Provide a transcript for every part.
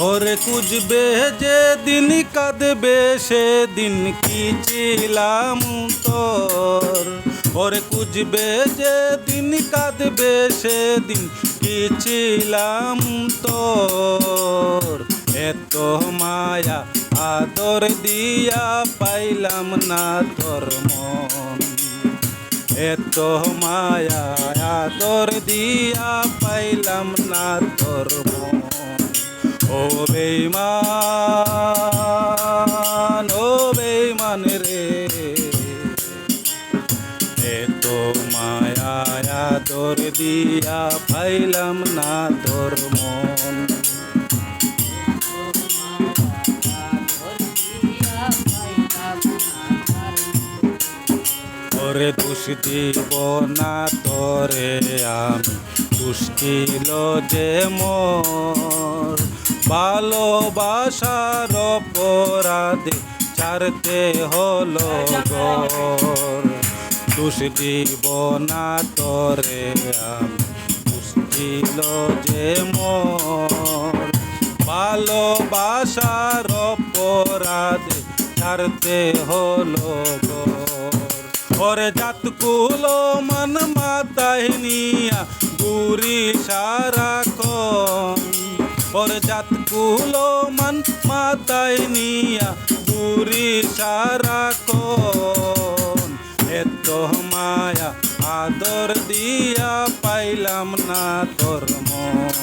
ওরে কুজবে যেদিন কাঁদবে সে দিন কি ছিলাম তোর ওরে কুজবে যেদিন কাঁদবে সে দিন কি ছিলাম তোর এত মায়া আদর দিয়া পাইলাম না তোর মন এত মায়া আদর দিয়া পাইলাম না তোর মন ও বেইমান ও বেইমান রে। এত মায়া আদর দিয়া পাইলাম না তোর মন। ওরে দোষ দিব না তোরে আমি দুষ্টিল যে মোর। ভালোবাসার অপরাধে ছাড়তে হলো গর। দোষ দিব না তোরে আমি যে মোর। ভালোবাসার অপরাধে ছাড়তে হলো ওরে জাত কুলো মন মাতায় গুরি সারা ওরে জাত কুলো মন মাতায় নিয়া গুরি সারা কন। এত মায়া আদর দিয়া পাইলাম না তোর মন।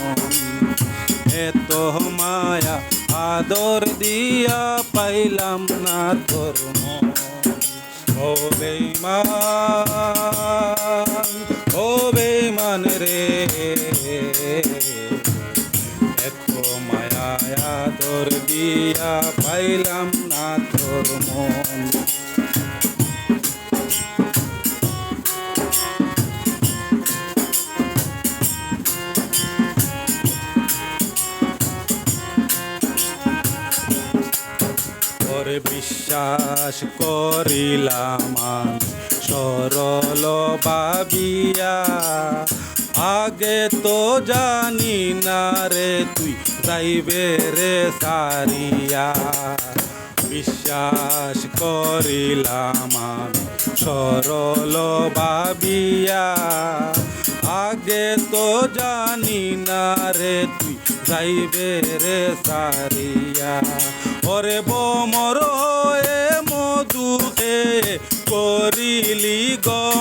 এত মায়া আদর দিয়া পাইলাম না তোর মন। ও বেইমান। দিয়া পাইলাম না তোর মন। বিশ্বাস করিলাম সরল ভাবিয়া। আগে তো জানি না রে তুই যাইবে রে সারিয়া। বিশ্বাস করিলাম আমি সরল ভাবিয়া। আগে তো জানি না রে তুই যাইবে রে সারিয়া। ওরে বমর হয়ে মধুকে করিলি গমন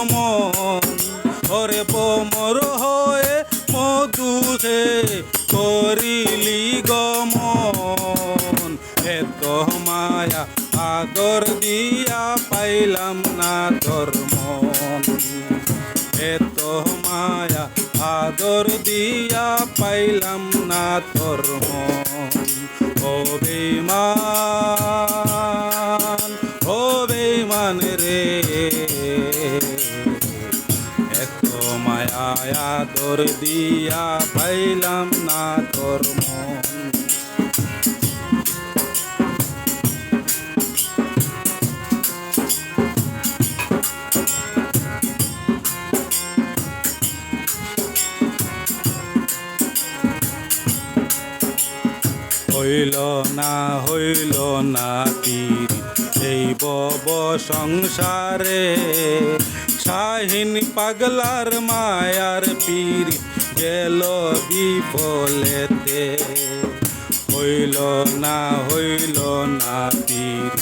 পাইলাম না ধর্ম এত মায়া, আদর দিয়া পাইলাম না ধর্ম মন। বেমান ও রে। এত মায়া, আদর দিয়া পাইলাম না তোর হইল না হইল না তীর এই বব সংসারে শাহিন পাগলার মায়ার পীর গেল বিফলেতে। হইল না হইল না তীর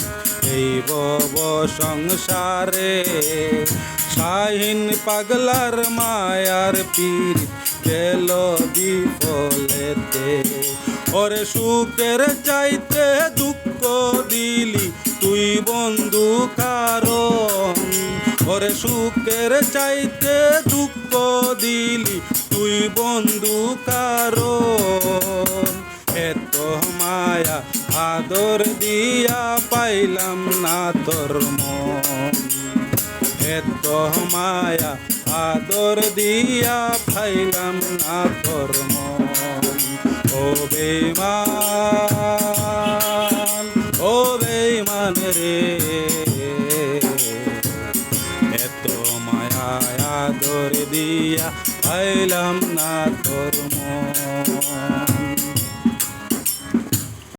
এই বব সংসারে শাহিন পাগলার মায়ার পীর গেল বিফলেতে। ওরে সুখের চাইতে দুঃখ দিলি তুই বন্ধু কারণ। ওরে সুখের চাইতে দুঃখ দিলি তুই বন্ধু কারণ। এত মায়া আদর দিয়া পাইলাম না তোর মন। এত মায়া আদর দিয়া ফাইলাম না ধর্ম। ও বেমান ও বেমান রে। এত মায়া, আদর দিয়া ফাইলাম না ধর্ম।